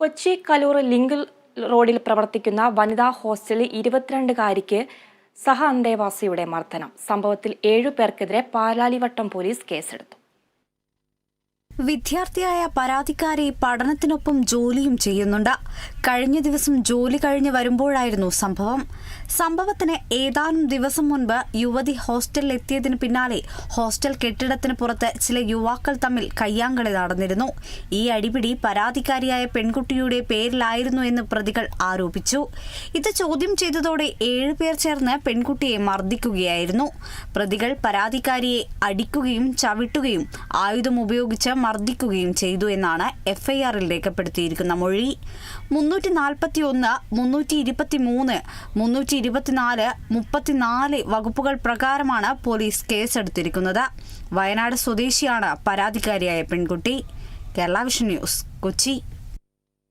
കൊച്ചി കലൂർ ലിങ്കിൽ റോഡിൽ പ്രവർത്തിക്കുന്ന വനിതാ ഹോസ്റ്റലിൽ ഇരുപത്തിരണ്ടുകാരിക്ക് സഹ അന്തേവാസിയുടെ മർദ്ദനം. സംഭവത്തിൽ ഏഴു പേർക്കെതിരെ പാലാലിവട്ടം പോലീസ് കേസെടുത്തു. വിദ്യാർത്ഥിയായ പരാതിക്കാരി പഠനത്തിനൊപ്പം ജോലിയും ചെയ്യുന്നുണ്ട്. കഴിഞ്ഞ ദിവസം ജോലി കഴിഞ്ഞ് വരുമ്പോഴായിരുന്നു സംഭവം. സംഭവത്തിന് ഏതാനും ദിവസം മുൻപ് യുവതി ഹോസ്റ്റലിൽ എത്തിയതിന് പിന്നാലെ ഹോസ്റ്റൽ കെട്ടിടത്തിന് പുറത്ത് ചില യുവാക്കൾ തമ്മിൽ കയ്യാങ്കളി നടന്നിരുന്നു. ഈ അടിപിടി പരാതിക്കാരിയായ പെൺകുട്ടിയുടെ പേരിലായിരുന്നു എന്ന് പ്രതികൾ ആരോപിച്ചു. ഇത് ചോദ്യം ചെയ്തതോടെ ഏഴുപേർ ചേർന്ന് പെൺകുട്ടിയെ മർദ്ദിക്കുകയായിരുന്നു. പ്രതികൾ പരാതിക്കാരിയെ അടിക്കുകയും ചവിട്ടുകയും ആയുധം ഉപയോഗിച്ച് മർദ്ദിക്കുകയും ചെയ്തു എന്നാണ് എഫ്ഐആറിൽ രേഖപ്പെടുത്തിയിരിക്കുന്ന മൊഴി മുന്നൂറ്റി നാൽപ്പത്തി ഒന്ന് മുന്നൂറ്റി ഇരുപത്തി മൂന്ന് മുന്നൂറ്റി ഇരുപത്തിനാല് മുപ്പത്തിനാല് വകുപ്പുകൾ പ്രകാരമാണ് പോലീസ് കേസെടുത്തിരിക്കുന്നത്. വയനാട് സ്വദേശിയാണ് പരാതിക്കാരിയായ പെൺകുട്ടി. Kerala vision news Kochi.